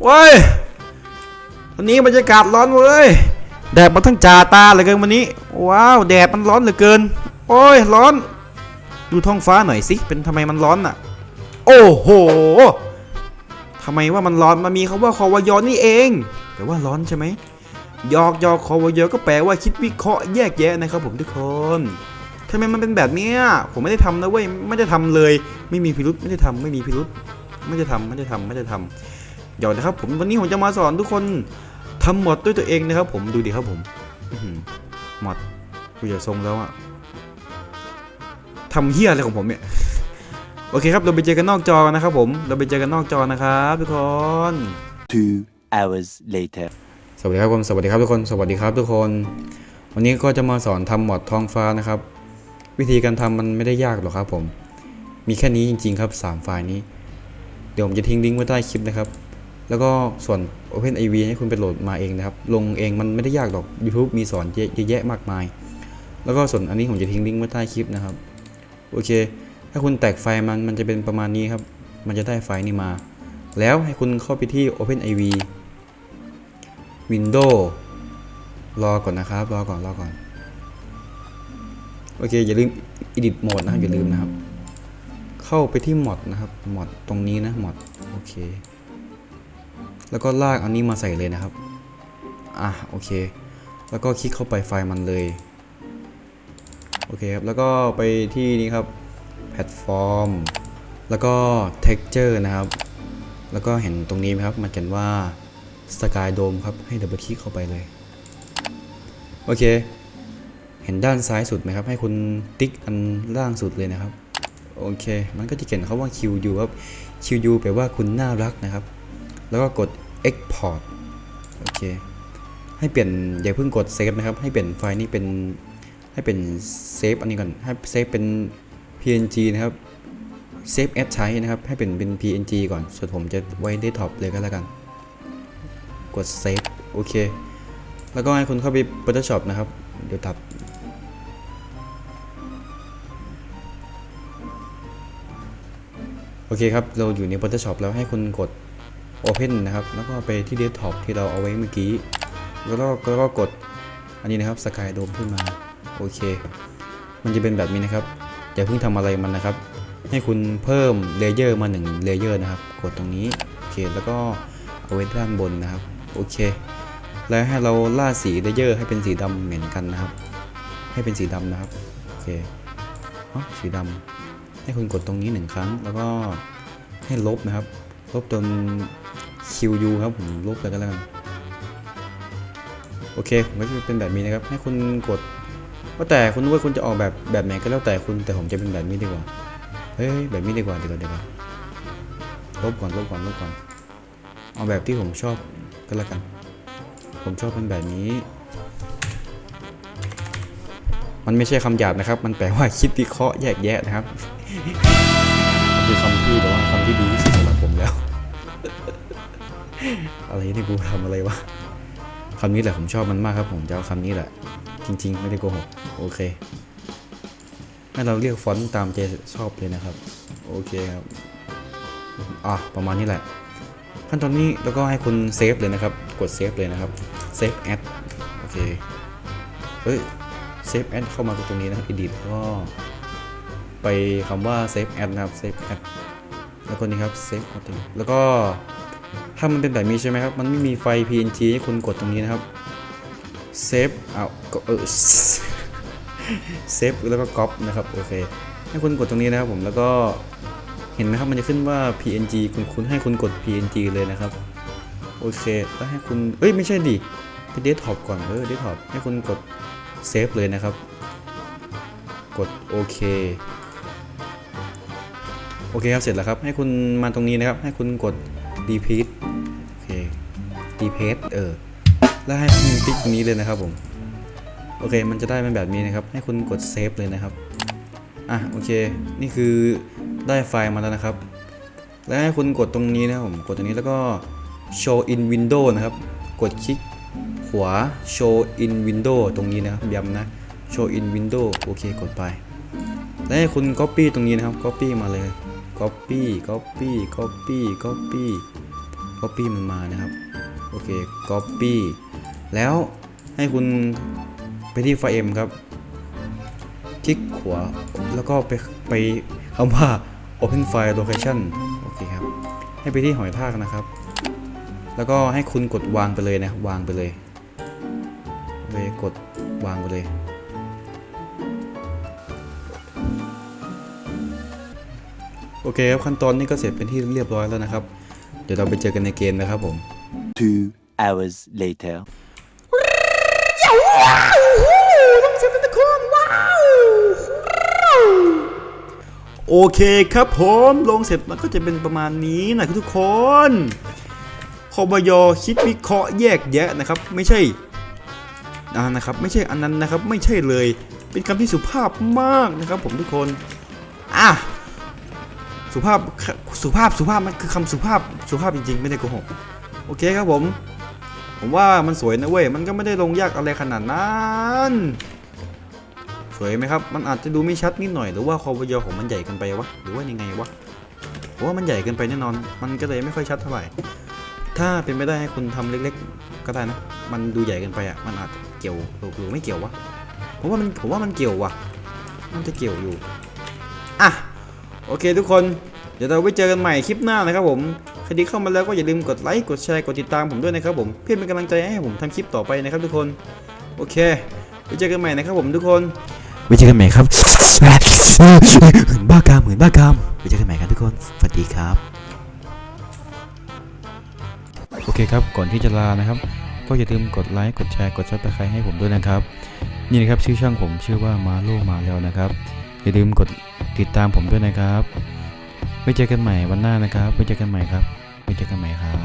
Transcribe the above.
เว้ยวันนี้บรรยากาศร้อนเว้ย แดดมันทั้งจ่าตาเหลือเกินวันนี้ ว้าว แดดมันร้อนเหลือเกิน โอ้ย ร้อน ดูท้องฟ้าหน่อยสิ เป็นทำไมมันร้อนอะ โอ้โหทำไมว่ามันร้อน มันมีคำว่าคอวยอนี่เอง แปลว่าร้อนใช่ไหมยอกยอกคอวยอก็แปลว่าคิดวิเคราะห์แยกแยะนะครับผมทุกคนทำไมมันเป็นแบบนี้ผมไม่ได้ทำนะเว้ย ไม่ได้ทำเลย ไม่มีพิรุษไม่ได้ทำไม่มีพิรุษไม่ได้ทำไม่ได้ทำไม่ได้ทำ เดี๋ยวนะครับผมวันนี้ผมจะมาสอนทุกคนทำหมดด้วยตัวเองนะครับ ผมดูดิครับผมอื้อหือหมดกูอย่าทรงแล้วอะทำเฮี้ยอะไรของผมเนี่ยโอเคครับเราไปเจอกันนอกจอนะครับผมเราไปเจอกันนอกจอนะครับทุกคน Two hours later. สวัสดีครับผมสวัสดีครับทุกคน สวัสดีครับทุกคน วันนี้ก็จะมาสอนทำหมอดท้องฟ้านะครับ วิธีการทำมันไม่ได้ยากหรอกครับผม มีแค่นี้จริง ๆ ครับ 3 ไฟล์นี้ เดี๋ยวผมจะทิ้งลิงก์ไว้ใต้คลิปนะครับ แล้วก็ส่วน OpenIV ให้คุณไปโหลดมาเองนะครับ ลงเองมันไม่ได้ยากหรอก YouTube มีสอนเยอะแยะมากมาย แล้วก็ส่วนอันนี้ผมจะทิ้งลิงก์ไว้ใต้คลิปนะครับ โอเค ถ้าคุณแตกไฟมันมันจะเป็นประมาณนี้ครับ มันจะได้ไฟนี้มา แล้วให้คุณเข้าไปที่ OpenIV Windows รอก่อนนะครับ รอก่อน รอก่อน โอเค อย่าลืม Edit Mode นะครับ อย่าลืมนะครับ เข้าไปที่ Mod นะครับ Mod ตรงนี้นะ Mod โอเค แล้วก็ลากอันนี้มาใส่เลยนะครับ อะโอเค แล้วก็คลิกเข้าไปไฟล์มันเลย โอเคครับ แล้วก็ไปที่นี่ครับแพลตฟอร์ม แล้วก็ texture นะครับ แล้วก็เห็นตรงนี้ไหมครับ มันเขียนว่า Sky Dome ครับ ให้ดับเบิลคลิกเข้าไปเลย โอเค เห็นด้านซ้ายสุดไหมครับ ให้คุณติ๊กอันล่างสุดเลยนะครับ โอเค มันก็จะเขียนคาว่า QU ครับ QU แปลว่าคุณน่ารักนะครับ แล้วก็กด Export โอเค ให้เปลี่ยนอย่าเพิ่งกดเซฟนะครับ ให้เปลี่ยนไฟล์นี้เป็นให้เป็นเซฟอันนี้ก่อน ให้เซฟเป็น PNG นะครับเซฟแอดใช้นะครับ ให้เป็นเป็น PNG ก่อน ส่วนผมจะไว้ได้ท็อปเลยก็แล้วกัน กดเซฟโอเค แล้วก็ให้คุณเข้าไป Photoshop นะครับ เดี๋ยวตับโอเคครับ เราอยู่ใน Photoshop แล้วให้คุณกด Open นะครับ แล้วก็ไปที่ Desktop ที่เราเอาไว้เมื่อกี้ แล้วก็แล้วก็กดอันนี้นะครับ Sky Dome ขึ้นมา โอเค มันจะเป็นแบบนี้นะครับ อย่าเพิ่งทำอะไรมันนะครับ ให้คุณเพิ่มเลเยอร์มา1เลเยอร์นะครับ กดตรงนี้ โอเค แล้วก็เอาไว้ด้านบนนะครับ โอเค แล้วให้เราล่าสีเลเยอร์ให้เป็นสีดำเหมือนกันนะครับ ให้เป็นสีดำนะครับ โอเคอ๋อสีดำให้คุณกดตรงนี้หนึ่งครั้ง แล้วก็ให้ลบนะครับ ลบจน QU ครับ ผมลบเลยก็แล้วกัน โอเค ผมก็จะเป็นแบบนี้นะครับ ให้คุณกดว่าแต่คุณว่าคุณจะออกแบบแบบไหนก็แล้วแต่คุณแต่ผมจะเป็นแบบนี้ดีกว่า เฮ้ยแบบนี้ดีกว่าดีกว่าดีกว่าลบก่อนลบก่อนลบก่อน เอาแบบที่ผมชอบก็แล้วกัน ผมชอบเป็นแบบนี้ มันไม่ใช่คำหยาบนะครับ มันแปลว่าคิดวิเคราะห์แยกแยะนะครับคือคำที่แบบว่าคำที่ดีที่สุดสำหรับผมแล้ว อะไรนี่กูทำอะไรวะคำนี้แหละผมชอบมันมากครับ ผมจะเอาคำนี้แหละ จริง ๆ ไม่ได้โกหกโอเค ให้เราเรียกฟอนต์ตามใจชอบเลยนะครับ โอเคครับอะประมาณนี้แหละ ขั้นตอนนี้แล้วก็ให้คุณเซฟเลยนะครับ กดเซฟเลยนะครับเซฟแอดโอเคเฮ้ยเซฟแอดเข้ามาตรงนี้นะครับ edit ก็ไปคำว่าเซฟแอดนะครับเซฟแอดแล้วก็นี่ครับเซฟแล้วก็ ถ้ามันเป็นแบบนี้ใช่ไหมครับ มันไม่มีไฟ png ให้คุณกดตรงนี้นะครับเซฟเอาก็เออเซฟแล้วก็ก๊อปนะครับโอเคให้คุณกดตรงนี้นะครับผมแล้วก็เห็นไหมครับมันจะขึ้นว่า png คุณคุณให้คุณกด png เลยนะครับโอเคแล้วให้คุณเอ้ยไม่ใช่ดิไปเดสท็อปก่อนเออเดสท็อปให้คุณกดเซฟเลยนะครับ กดโอเคโอเคครับเสร็จแล้วครับให้คุณมาตรงนี้นะครับ ให้คุณกด repeat โอเค repeat เออ แล้วให้คุณติ๊กตรงนี้เลยนะครับผม โอเค มันจะได้เป็นแบบนี้นะครับ ให้คุณกดเซฟเลยนะครับ อะ โอเค นี่คือได้ไฟล์มาแล้วนะครับ แล้วให้คุณกดตรงนี้นะครับผม กดตรงนี้แล้วก็ show in window นะครับ กดคลิกขวา show in window ตรงนี้นะครับย้ำนะ show in window โอเค กดไป แล้วให้คุณ copy ตรงนี้นะครับ copy มาเลย copy copy copy copy copy มันมานะครับ โอเค copy แล้วให้คุณไปที่ไฟล์ M ครับ คลิกขวาแล้วก็ไปไปคำว่า open file location โอเคครับ ให้ไปที่หอยทากนะครับ แล้วก็ให้คุณกดวางไปเลยนะ วางไปเลยเลยกดวางไปเลย โอเคครับขั้นตอนนี้ก็เสร็จเป็นที่เรียบร้อยแล้วนะครับ เดี๋ยวเราไปเจอกันในเกมนะครับผม Two hours later. โอเคครับผมลงเสร็จมันก็จะเป็นประมาณนี้นะครับทุกคนคอบยคิดวิเคราะห์แยกแยะนะครับ ไม่ใช่อ่านะครับ ไม่ใช่อันนั้นนะครับ ไม่ใช่เลย เป็นคำที่สุภาพมากนะครับผมทุกคน อะ สุภาพสุภาพสุภาพมันคือคำสุภาพสุภาพจริงๆ ไม่ได้โกหกโอเคครับผม ผมว่ามันสวยนะเว้ยมันก็ไม่ได้ลงยากอะไรขนาดนั้นสวยไหมครับ มันอาจจะดูไม่ชัดนิดหน่อย หรือว่าคอวยของมันใหญ่เกินไปวะ หรือว่ายังไงวะผมว่ามันใหญ่เกินไปแน่นอน มันก็เลยไม่ค่อยชัดเท่าไหร่ ถ้าเป็นไม่ได้ให้คุณทำเล็ก ๆ ก็ได้นะ มันดูใหญ่เกินไปอะ มันอาจเกี่ยวหรือไม่เกี่ยววะ ผมว่ามันผมว่ามันเกี่ยววะมันจะเกี่ยวอยู่ อะ โอเคทุกคน เดี๋ยวเราไว้เจอกันใหม่คลิปหน้านะครับผมใครที่เข้ามาแล้วก็อย่าลืมกดไลค์ กดแชร์ กดติดตามผมด้วยนะครับผม เพื่อเป็นกำลังใจให้ผมทำคลิปต่อไปนะครับทุกคน โอเค ไว้เจอกันใหม่นะครับผมทุกคน ไว้เจอกันใหม่ครับหืนบ้ากามหืนบ้ากามไว้เจอกันใหม่ครับทุกคน สวัสดีครับ โอเคครับ ก่อนที่จะลานะครับ ก็อย่าลืมกดไลค์ กดแชร์ กดซับสไครต์ให้ผมด้วยนะครับ นี่นะครับชื่อช่องผมชื่อว่ามาโลมาแล้วนะครับ อย่าลืมกดติดตามผมด้วยนะครับไว้เจอกันใหม่วันหน้านะครับไว้เจอกันใหม่ครับไว้เจอกันใหม่ครับ